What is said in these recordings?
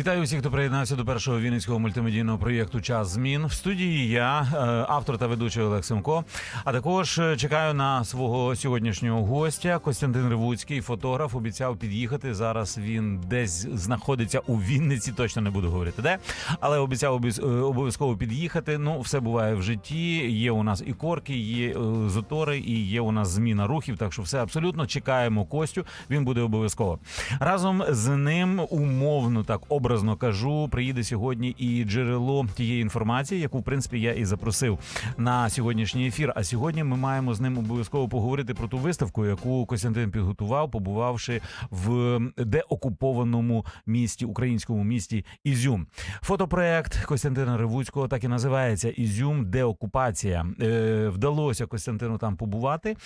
Вітаю всіх, хто приєднався до першого вінницького мультимедійного проєкту Час змін. В студії я, е, автор та ведучий Олег Семко. А також е, чекаю на свого сьогоднішнього гостя Костянтин Ривуцький, фотограф. Обіцяв під'їхати. Зараз він десь знаходиться у Вінниці. Точно не буду говорити, де але обіцяв е, обов'язково під'їхати. Ну, все буває в житті. Є у нас і корки, є затори, і є у нас зміна рухів. Так що все абсолютно чекаємо Костю. Він буде обов'язково. Разом з ним умовно так образно кажу, приїде сьогодні і джерело тієї інформації, яку в принципі я і запросив на сьогоднішній ефір. А сьогодні ми маємо з ним обов'язково поговорити про ту виставку, яку Костянтин підготував, побувавши в деокупованому місті, українському місті Ізюм. Фотопроект Костянтина Ривуцького так і називається Ізюм Деокупація. Е, вдалося Костянтину там побувати.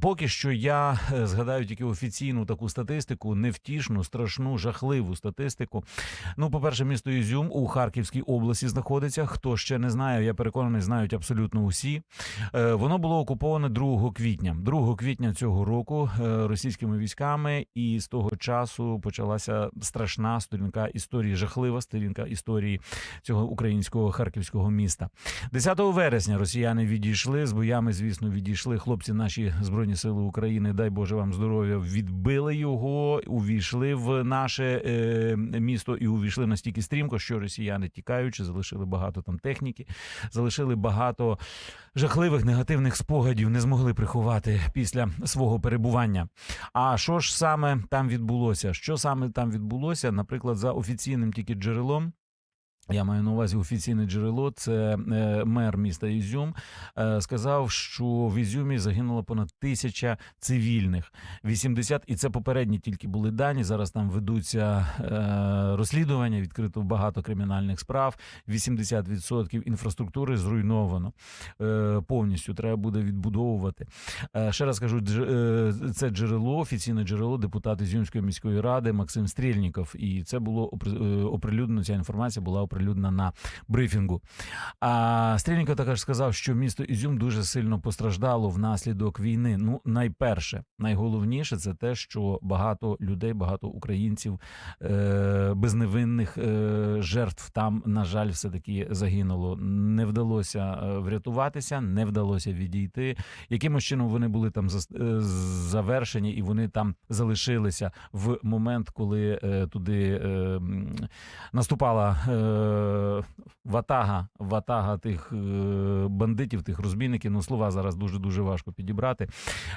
Поки що я е, згадаю тільки офіційну таку статистику, невтішну, страшну, жахливу статистику. Ну, по-перше, місто Ізюм у Харківській області знаходиться. Хто ще не знає, я переконаний, знають абсолютно усі. Е, Воно було окуповане 2 квітня. 2 квітня цього року е, російськими військами, і з того часу почалася страшна сторінка історії, жахлива сторінка історії цього українського харківського міста. 10 вересня росіяни відійшли з боями. Звісно, відійшли хлопці. Наші збройні сили України. Дай Боже вам здоров'я. Відбили його, увійшли в наше е, місто і увійшли настільки стрімко, що росіяни тікаючи, залишили багато там техніки, залишили багато жахливих негативних спогадів, не змогли приховати після свого перебування. А що ж саме там відбулося? Що саме там відбулося? Наприклад, за офіційним тільки джерелом. Я маю на увазі офіційне джерело. Це е, мер міста Ізюм е, сказав, що в Ізюмі загинуло понад тисяча цивільних. 80, і це попередні тільки були дані. Зараз там ведуться е, розслідування, відкрито багато кримінальних справ. 80% інфраструктури зруйновано повністю. Треба буде відбудовувати. Ще раз кажу, це джерело, офіційне джерело, депутат Ізюмської міської ради Максим Стрільніков. І це було опри- оприлюднено. Ця інформація була оприлюднена на брифінгу. А Стрільніков також сказав, що місто Ізюм дуже сильно постраждало внаслідок війни. Ну, найперше, найголовніше це те, що багато людей, багато українців е, безневинних е, жертв там, на жаль, все таки загинуло. Не вдалося е, врятуватися, не вдалося відійти. Якимось чином вони були там е, завершені, і вони там залишилися в момент, коли е, туди наступала ватага, ватага тих е, бандитів, тих розбійників. Ну слова зараз дуже дуже важко підібрати.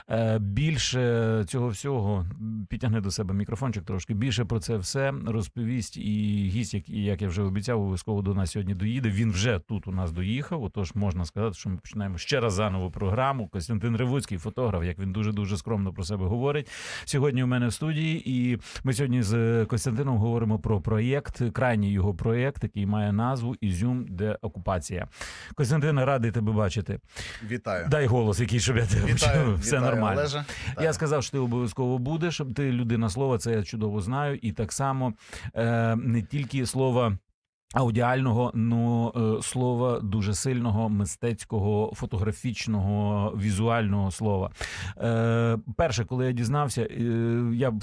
Е, більше цього всього підтягне до себе мікрофончик трошки. Більше про це все розповість і гість, як, як я вже обіцяв, обов'язково до нас сьогодні доїде. Він вже тут у нас доїхав. Отож, можна сказати, що ми починаємо ще раз заново програму. Костянтин Ривуцький, фотограф, як він дуже дуже скромно про себе говорить. Сьогодні у мене в студії, і ми сьогодні з Костянтином говоримо про проєкт, крайній його проєкт, який має назву Ізюм де окупація. Костянтин, радий тебе бачити. Вітаю. Дай голос, який щоб я тебе Вітаю, почув. Все вітаю, нормально. Олеже. Так. Я сказав, що ти обов'язково будеш. Ти людина слова, це я чудово знаю. І так само е, не тільки слова. Аудіального, ну слова дуже сильного мистецького, фотографічного, візуального слова. Е, перше, коли я дізнався, е, я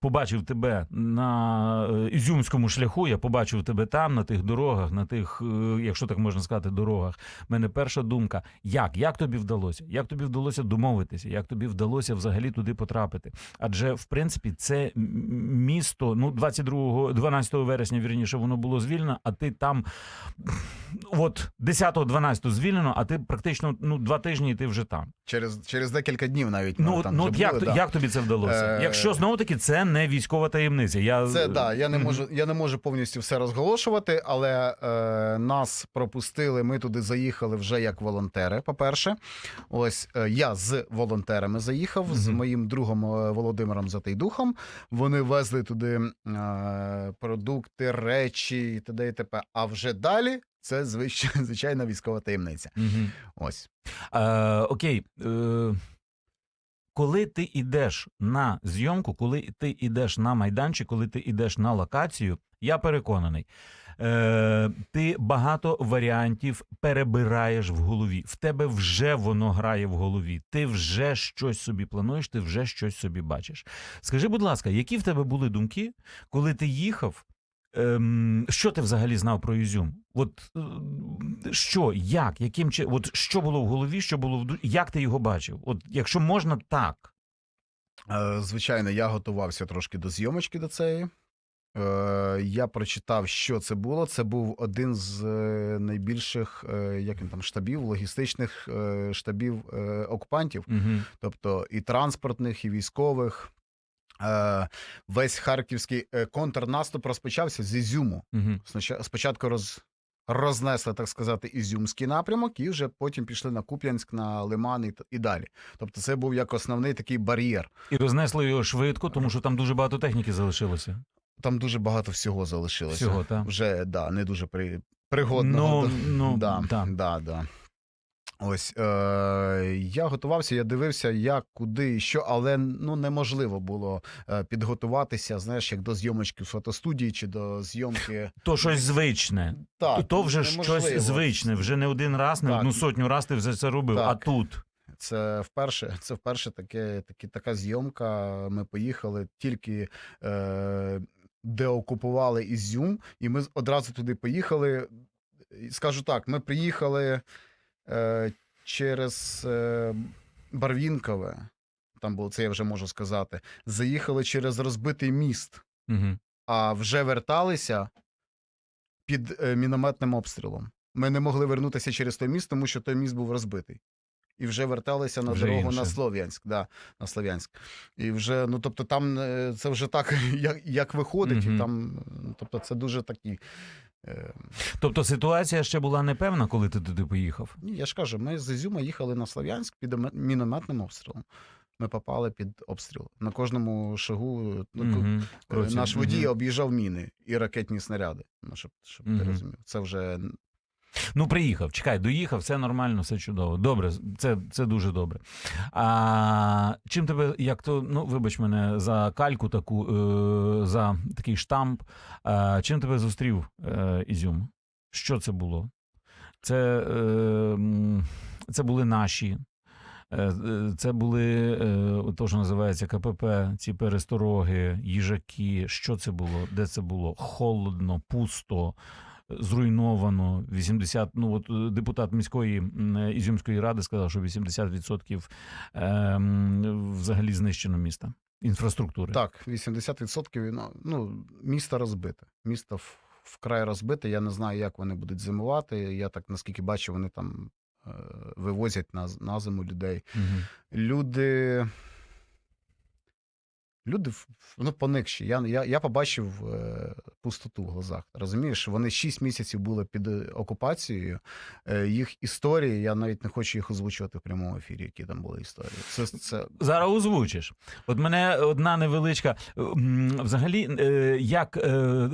побачив тебе на е, ізюмському шляху. Я побачив тебе там, на тих дорогах, на тих, е, якщо так можна сказати, дорогах. У мене перша думка: як? Як тобі вдалося? Як тобі вдалося домовитися? Як тобі вдалося взагалі туди потрапити? Адже в принципі це місто, ну 22, 12 вересня, вірніше, воно було звільнено, а ти там от 10-12 звільнено, а ти практично ну два тижні і ти вже там. Через, через декілька днів навіть Ну, там ну як, да. як тобі це вдалося? Е, Якщо знову таки це не військова таємниця. Я Це да, я не можу, я не можу повністю все розголошувати, але е, нас пропустили. Ми туди заїхали вже як волонтери. По-перше, ось е, я з волонтерами заїхав з моїм другом е, Володимиром Затейдухом. Вони везли туди е, продукти, речі і т.д. і т.п. А вже далі це звичайна військова таємниця. Мгм. Ось Е, окей. Е, коли ти йдеш на зйомку, коли ти йдеш на майданчик, коли ти йдеш на локацію, Я переконаний. Е, ти багато варіантів перебираєш в голові. В тебе вже воно грає в голові. Ти вже щось собі плануєш, ти вже щось собі бачиш. Скажи, будь ласка, які в тебе були думки, коли ти їхав? Ем, що ти взагалі знав про Ізюм? От е, що, як, яким чи от що було в голові, що було в ду... як ти його бачив? От якщо можна, так. Е, Звичайно, я готувався трошки до зйомочки до цієї. Е, Я прочитав, що це було. Це був один з найбільших як він там штабів, логістичних штабів окупантів, Угу. тобто і транспортних, і військових. Е, Весь харківський е, контрнаступ розпочався з Ізюму. Угу. Спочатку роз, рознесли, так сказати, Ізюмський напрямок, і вже потім пішли на Куп'янськ, на Лиман і, і далі. Тобто, це був як основний такий бар'єр. І рознесли його швидко, тому що там дуже багато техніки залишилося. Там дуже багато всього залишилося. Всього, так. Вже да, не дуже при, пригодного. Ну, ну, да, да, да. Ось е, я готувався, я дивився, як, куди і що, але ну неможливо було е, підготуватися, знаєш, як до зйомочки в фотостудії чи до зйомки. То щось звичне. Так, то вже неможливо. щось звичне. Вже не один раз, не Так. одну сотню раз ти вже це робив. А тут Це вперше, це вперше таке, такі, така зйомка. Ми поїхали тільки е, де окупували Ізюм, і ми одразу туди поїхали. Скажу так, ми приїхали через е, Барвінкове. Там було це, я вже можу сказати. Заїхали через розбитий міст, угу. а вже верталися під е, мінометним обстрілом. Ми не могли вернутися через той міст, тому що той міст був розбитий. І вже верталися на Вже дорогу інше. на Слов'янськ. Да, на Слов'янськ. І вже, ну тобто, там е, це вже так, як, як виходить, Мгм. і там, ну, тобто, це дуже такі. Е, Тобто ситуація ще була непевна, коли ти туди поїхав. ні, я ж кажу, ми з Ізюма їхали на Слов'янськ під мінометним обстрілом. Ми попали під обстріл. На кожному шагу ну, Кроці. наш водій угу. об'їжджав міни і ракетні снаряди. Ну, щоб, щоб ти розумів. Це вже Ну, приїхав, чекай, доїхав, все нормально, все чудово. Добре, це, це дуже добре. А чим тебе, як то, ну, вибач мене за кальку таку, е, за такий штамп. А, чим тебе зустрів е, Ізюм? Що це було? Це, е, це були наші. Е, Це були е, то, що називається КПП, ці перестороги, їжаки. Що це було? Де це було? Холодно, пусто, зруйновано. 80, ну от е, депутат міської е, Ізюмської ради сказав, що 80% е, взагалі знищено міста. Інфраструктури. Так, 80% ну, ну, місто розбите. Місто вкрай розбите. Я не знаю, як вони будуть зимувати. Я так наскільки бачу, вони там е, вивозять на, на зиму людей. Мгм. Люди. Люди ну, поникші. Я, я, я побачив е, пустоту в глазах. Розумієш, вони 6 місяців були під е, окупацією. Е, їх історії, я навіть не хочу їх озвучувати в прямому ефірі, які там були історії. Це, це Зараз озвучиш. От мене одна невеличка. Взагалі, е, як е,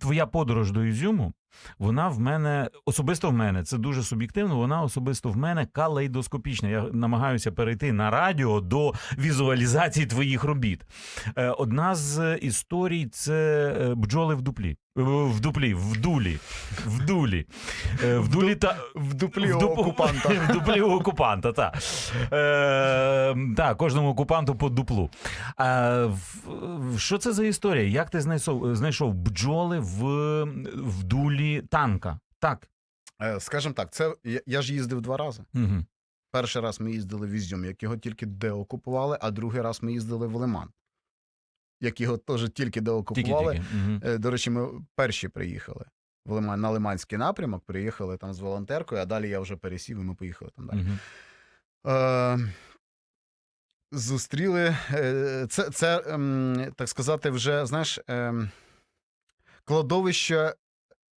твоя подорож до Ізюму, вона в мене особисто в мене, це дуже суб'єктивно. Вона особисто в мене калейдоскопічна. Я намагаюся перейти на радіо до візуалізації твоїх робіт. Е, Одна з історій це е, бджоли в дуплі. В дуплі, в дулі. В дулі. Е, В дулі та в дуплі окупанта. В дуплі окупанта, так. Е, так, кожному окупанту по дуплу. А, в, в- що це за історія? Як ти знайшов, знайшов бджоли в, в дулі танка? Так. Е, Скажімо так, це я, я ж їздив два рази. Угу. Перший раз ми їздили в Ізюм, як його тільки деокупували, а другий раз ми їздили в Лиман, як його теж тільки Тільки деокупували. тільки. Угу. До речі, ми перші приїхали в Лиман, на Лиманський напрямок, приїхали там з волонтеркою, а далі я вже пересів, і ми поїхали там далі. Угу. Е, зустріли. е, Це, це ем, так сказати, вже знаєш, ем, кладовище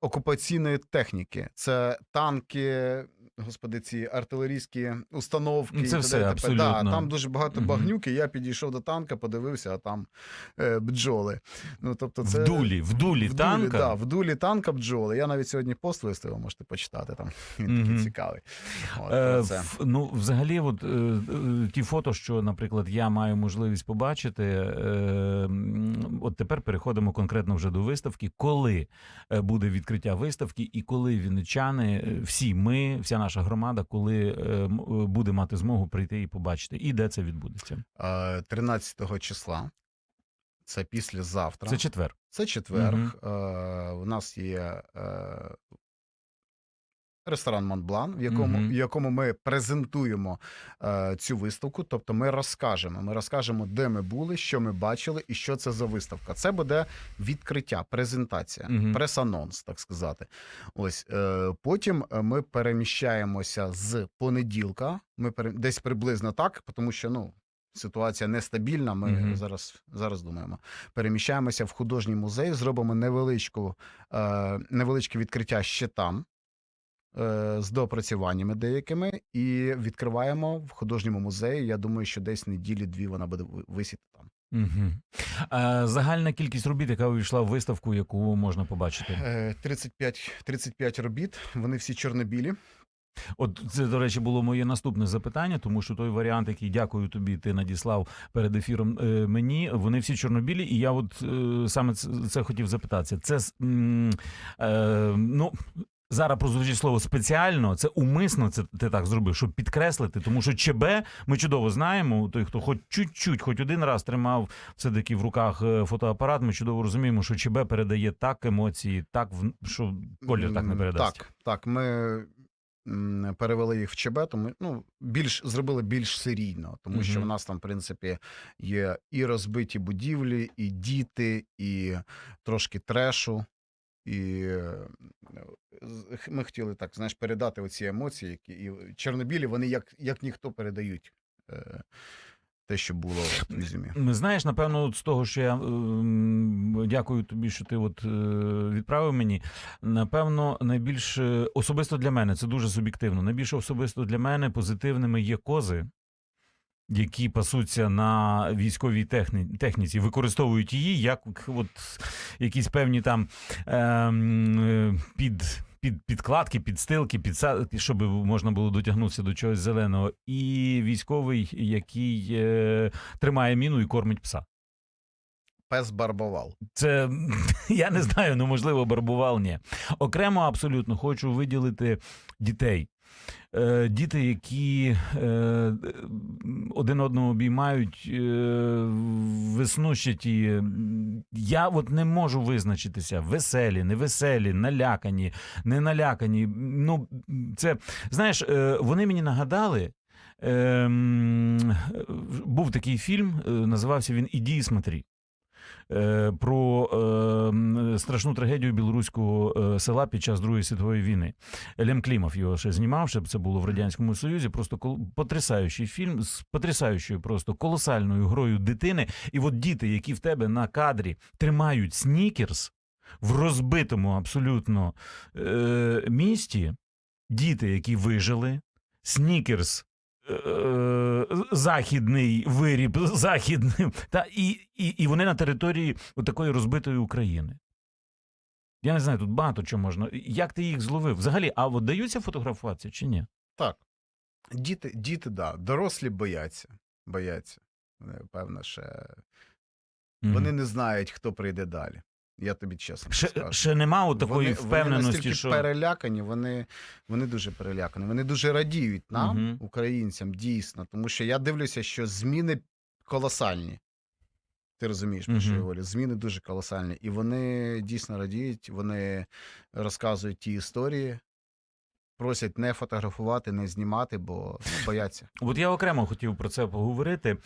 окупаційної техніки. Це танки, господи, ці артилерійські установки. Це все, абсолютно. Да, там дуже багато багнюки. Я підійшов до танка, подивився, а там е, бджоли. Ну, тобто це... В дулі, в дулі в танка. Дулі, да, в дулі танка бджоли. Я навіть сьогодні пост виставив, можете почитати там. Він такий цікавий. От, Е, це. ну, взагалі, от, е, е, ті фото, що, наприклад, я маю можливість побачити, е, от тепер переходимо конкретно вже до виставки. Коли е, буде відкриття виставки, і коли вінничани, е, всі ми, вся наша громада, коли е, е, буде мати змогу прийти і побачити, і де це відбудеться? Е, 13 числа. Це післязавтра. Це четвер. Це четвер. Угу. Е, у нас є е, ресторан Монблан, в якому, Мгм. в якому ми презентуємо е, цю виставку. Тобто ми розкажемо. Ми розкажемо, де ми були, що ми бачили і що це за виставка. Це буде відкриття, презентація, Мгм. прес-анонс, так сказати. Ось е, потім е, ми переміщаємося з понеділка. Ми пере... десь приблизно так, тому що ну. Ситуація нестабільна. Ми Мгм. зараз, зараз думаємо переміщаємося в художній музей, зробимо невеличку, е, невеличке відкриття ще там. Е, З доопрацюваннями деякими, і відкриваємо в художньому музеї. Я думаю, що десь неділі-дві вона буде висіти там. Угу. Е, загальна кількість робіт, яка увійшла в виставку, яку можна побачити. Е, 35, 35 робіт, вони всі чорнобілі. От це, до речі, було моє наступне запитання, тому що той варіант, який дякую тобі, ти надіслав перед ефіром е, мені, вони всі чорнобілі, і я от е, саме це, це хотів запитатися. Це е, ну. Зараз прозвучить слово спеціально, це умисно це ти так зробив, щоб підкреслити, тому що ЧБ ми чудово знаємо. Той, хто хоч чуть-чуть, хоч один раз тримав все таки в руках е, фотоапарат, ми чудово розуміємо, що ЧБ передає так емоції, так в- що колір так не передасть. Так, так. Ми перевели їх в ЧБ, тому ну, більш зробили більш серійно, тому що в нас там, в принципі, є і розбиті будівлі, і діти, і трошки трешу. І е, ми хотіли так, знаєш, передати оці емоції, які і чорнобілі, вони як, як ніхто передають е, те, що було в Ізюмі. Знаєш, напевно, от з того, що я ем, дякую тобі, що ти от е, відправив мені. Напевно, найбільш особисто для мене, це дуже суб'єктивно. Найбільше особисто для мене позитивними є кози. Які пасуться на військовій техні, техніці, використовують її як от якісь певні там е, під, під, підкладки, підстилки, підсадки, щоб можна було дотягнутися до чогось зеленого. І військовий, який е, тримає міну і кормить пса. Пес барбовал. Це я не знаю, ну можливо, барбувал ні. Окремо абсолютно хочу виділити дітей. Е, Діти, які е, один одного обіймають, е, веснущаті. Я от не можу визначитися. Веселі, невеселі, налякані, не налякані. Ну, це знаєш, вони мені нагадали. Ем, був такий фільм, називався він Іді і смотрі. Е, Про е, страшну трагедію білоруського е, села під час Другої світової війни. Лем Клімов його ще знімав, щоб це було в Радянському Союзі. Просто потрясаючий фільм з потрясаючою, просто колосальною грою дитини. І от діти, які в тебе на кадрі тримають снікерс в розбитому абсолютно місті, діти, які вижили, снікерс. Е, Західний виріб, західний, та і, і, і вони на території такої розбитої України. Я не знаю, тут багато чого можна. Як ти їх зловив? Взагалі, а от даються фотографуватися чи ні? Так. Діти, діти, да. Дорослі бояться. Бояться. Вони, Певно, ще вони не знають, хто прийде далі. Я тобі чесно ще, скажу. ще нема от такої вони, впевненості, вони настільки що перелякані, вони, вони дуже перелякані. Вони дуже радіють нам, Мгм. українцям, дійсно. Тому що я дивлюся, що зміни колосальні. Ти розумієш, про що я говорю? Зміни дуже колосальні. І вони дійсно радіють, вони розказують ті історії, просять не фотографувати, не знімати, бо ну, бояться. От я окремо хотів про це поговорити.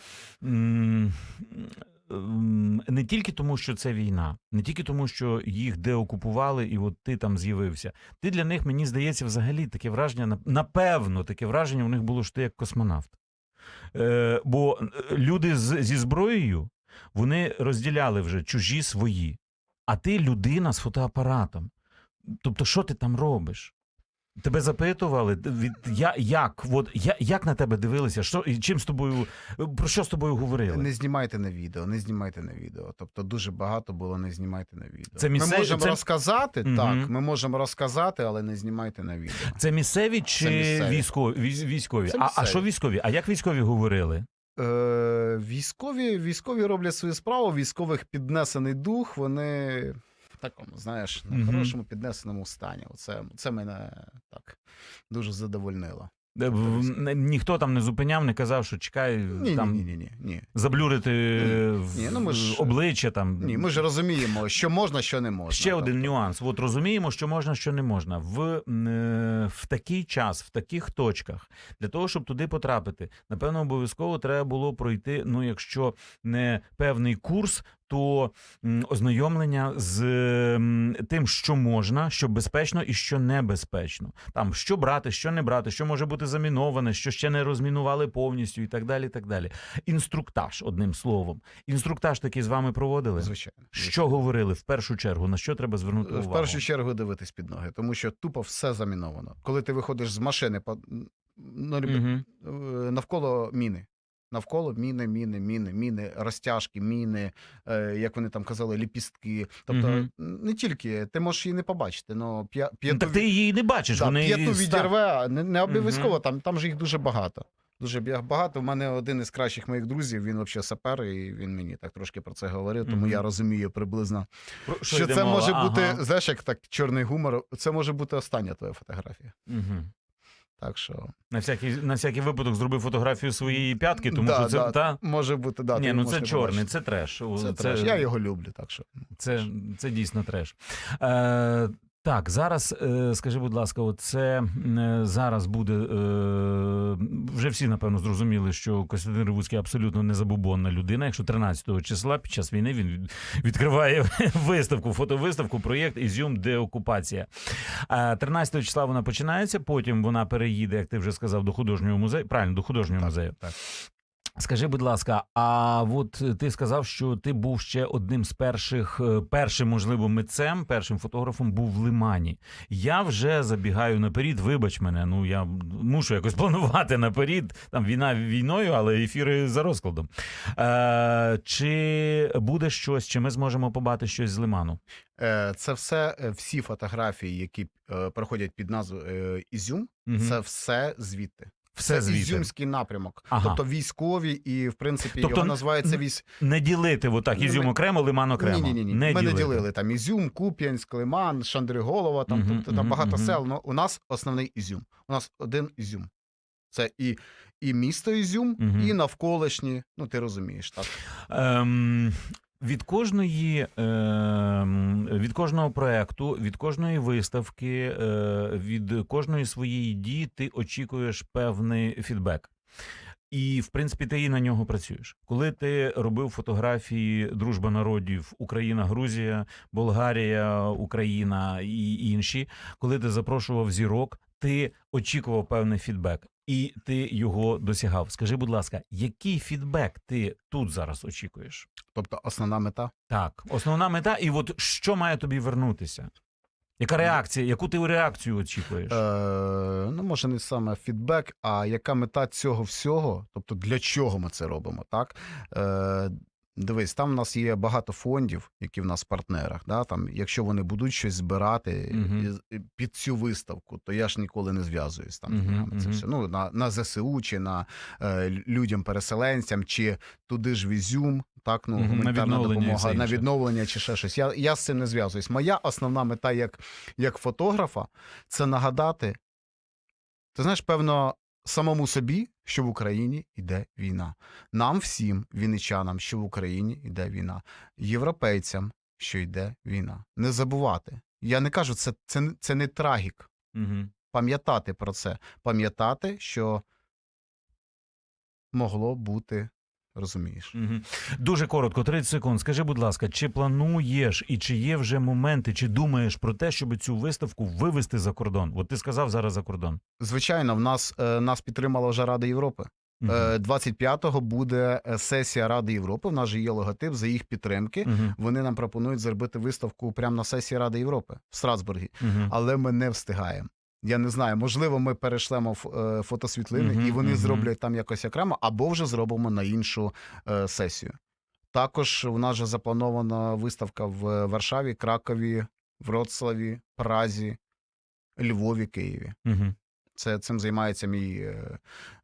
Не тільки тому, що це війна, не тільки тому, що їх деокупували, і от ти там з'явився. Ти для них, мені здається, взагалі таке враження, напевно, таке враження у них було, що ти як космонавт. Е, бо е, люди з, зі зброєю вони розділяли вже чужі свої. А ти людина з фотоапаратом. тобто, що ти там робиш? Тебе запитували, від я, як, от, я, як на тебе дивилися? Що, і чим з тобою, про що з тобою говорили? Не знімайте на відео, не знімайте на відео. Тобто дуже багато було не знімайте на відео. Це ми можемо це- розказати, Мгм. так, ми можемо розказати, але не знімайте на відео. Це місцеві чи Це місцеві. військові? військові? Це А, а що військові? А як військові говорили? Е, військові, військові роблять свою справу, військових піднесений дух, вони такому, знаєш, на хорошому піднесеному стані. Оце, це мене так дуже задовольнило. Е, Ніхто там не зупиняв, не казав, що чекай, Ні, там ні, ні, ні, ні. заблюрити е, в- Ні, ну ми ж- обличчя там. Ні, ми ж розуміємо, що можна, що не можна. Ще один Тобто, нюанс. От розуміємо, що можна, що не можна. В, е, в такий час, в таких точках, для того, щоб туди потрапити, напевно, обов'язково треба було пройти. Ну, якщо не певний курс, то ознайомлення з тим, що можна, що безпечно і що небезпечно. Там що брати, що не брати, що може бути заміноване, що ще не розмінували повністю, і так далі. і так далі. Інструктаж, одним словом. Інструктаж такий з вами проводили. Звичайно. Що говорили в першу чергу? На що треба звернути увагу? В першу чергу дивитись під ноги, тому що тупо все заміновано. Коли ти виходиш з машини, по- ну, е, навколо міни. Навколо міни, міни, міни, міни, розтяжки, міни, е, як вони там казали, ліпістки. Тобто Мгм. не тільки ти можеш її не побачити, але п'я, Ну, так ти її не бачиш. да, вони п'яту відірве, не, не обов'язково, там, там же їх дуже багато. Дуже багато. У мене один із кращих моїх друзів, він взагалі сапер, і він мені так трошки про це говорив, тому Мгм. я розумію приблизно, Про що, йде це мова? може бути, Ага. знаєш, як так чорний гумор, це може бути остання твоя фотографія. Мгм. Так що На всякий, на всякий випадок зробив фотографію своєї п'ятки, тому Да, що це да, та. може бути, да, Ні, ну це чорний, побачити. це треш. Це, Це, треш. Я його люблю, так що. Це, це дійсно треш. Е, так, зараз е, скажи, будь ласка, оце е, зараз буде. Е, вже всі, напевно, зрозуміли, що Костянтин Ривуцький абсолютно незабубонна людина. Якщо 13 числа під час війни він відкриває виставку, фотовиставку, проєкт Ізюм деокупація. Е, 13 числа вона починається, потім вона переїде, як ти вже сказав, до художнього музею. Правильно, до художнього Так, музею. так. Скажи, будь ласка, а от ти сказав, що ти був ще одним з перших, е, першим, можливо, митцем, першим фотографом був в Лимані. Я вже забігаю наперед, вибач мене. Ну я мушу якось планувати наперед. Там війна війною, але ефіри за розкладом. Е, чи буде щось, чи ми зможемо побачити щось з Лиману? Е, Це все, е, всі фотографії, які е, проходять під назвою е, Ізюм, Мгм. це все звідти. Все це ізюмський напрямок. Ага. Тобто військові, і в принципі Тобто його називається військ. Не ділити отак, Ізюм окремо, Лиман окремо. Ні, ні, ні. Не Ми не ділили там Ізюм, Куп'янськ, Лиман, Шандриголова, там, Мгм, тобто, там мгм, багато мгм. сел. Ну, у нас основний Ізюм. У нас один Ізюм. Це і, і місто Ізюм, Мгм. і навколишні. Ну, ти розумієш, так. Ем, від кожної ем, від кожного проекту, від кожної виставки, е, від кожної своєї дії ти очікуєш певний фідбек. І, в принципі, ти і на нього працюєш. Коли ти робив фотографії Дружба народів Україна, Грузія, Болгарія, Україна і інші, коли ти запрошував зірок, ти очікував певний фідбек, і ти його досягав. Скажи, будь ласка, який фідбек ти тут зараз очікуєш? Тобто основна мета. Так, основна мета, і от що має тобі вернутися? Яка реакція? Яку ти реакцію очікуєш? Е, ну, може, не саме фідбек, а яка мета цього всього? Тобто, для чого ми це робимо? Так? Е, дивись, там в нас є багато фондів, які в нас в партнерах. Да? Там, якщо вони будуть щось збирати із- під цю виставку, то я ж ніколи не зв'язуюсь там ними. Це все. Ну, на, на ЗСУ чи на е, людям-переселенцям, чи туди ж в Ізюм, так, ну, на гуманітарна і допомога, на відновлення чи ще щось. Я, я з цим не зв'язуюсь. Моя основна мета як, як фотографа це нагадати, ти знаєш, певно, самому собі, що в Україні йде війна. Нам всім, вінничанам, що в Україні йде війна, європейцям, що йде війна. Не забувати. Я не кажу, це, це, це не трагік. Угу. Пам'ятати про це, пам'ятати, що могло бути, розумієш. Угу. Дуже коротко, 30 секунд. Скажи, будь ласка, чи плануєш і чи є вже моменти, чи думаєш про те, щоб цю виставку вивести за кордон? От ти сказав зараз за кордон. Звичайно, в нас, е, нас підтримала вже Рада Європи. Мгм. Е, 25-го буде е, сесія Ради Європи. В нас же є логотип за їх підтримки. Мгм. Вони нам пропонують зробити виставку прямо на сесії Ради Європи в Страсбургі, Мгм. але ми не встигаємо. Я не знаю, можливо, ми перешлемо е, фотосвітлини, угу, і вони угу. зроблять там якось окремо, або вже зробимо на іншу е, сесію. Також у нас вже запланована виставка в Варшаві, Кракові, Вроцлаві, Празі, Львові, Києві. Мгм. Це цим займається мій е,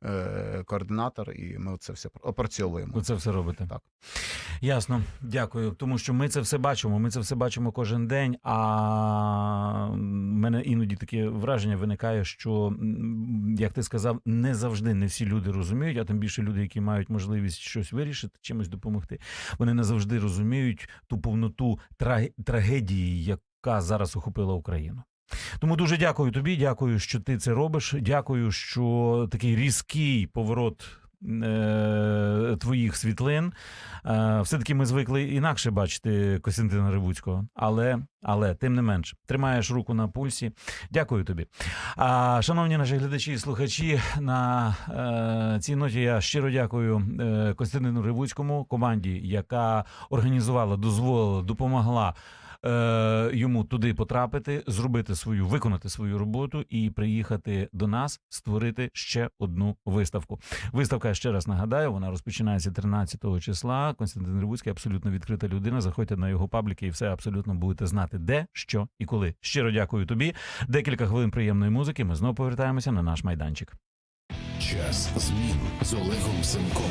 е, координатор, і ми це все опрацьовуємо. Ви це все робите. Так. Ясно, дякую. Тому що ми це все бачимо. Ми це все бачимо кожен день. А в мене іноді таке враження виникає, що як ти сказав, не завжди не всі люди розуміють, а тим більше люди, які мають можливість щось вирішити, чимось допомогти. Вони не завжди розуміють ту повноту трагедії, яка зараз охопила Україну. Тому дуже дякую тобі. Дякую, що ти це робиш. Дякую, що такий різкий поворот е, твоїх світлин. Е, все-таки ми звикли інакше бачити Костянтина Рибуцького, але, але тим не менш, тримаєш руку на пульсі. Дякую тобі. А, шановні наші глядачі і слухачі, на е, цій ноті я щиро дякую е, Костянтину Рибуцькому, команді, яка організувала, дозволила, допомогла. Е, Йому туди потрапити, зробити свою, виконати свою роботу і приїхати до нас, створити ще одну виставку. Виставка, ще раз нагадаю, вона розпочинається 13 числа. Константин Рибуцький абсолютно відкрита людина. Заходьте на його пабліки і все абсолютно будете знати, де, що і коли. Щиро дякую тобі. Декілька хвилин приємної музики. Ми знову повертаємося на наш майданчик. Час змін з Олегом Семком.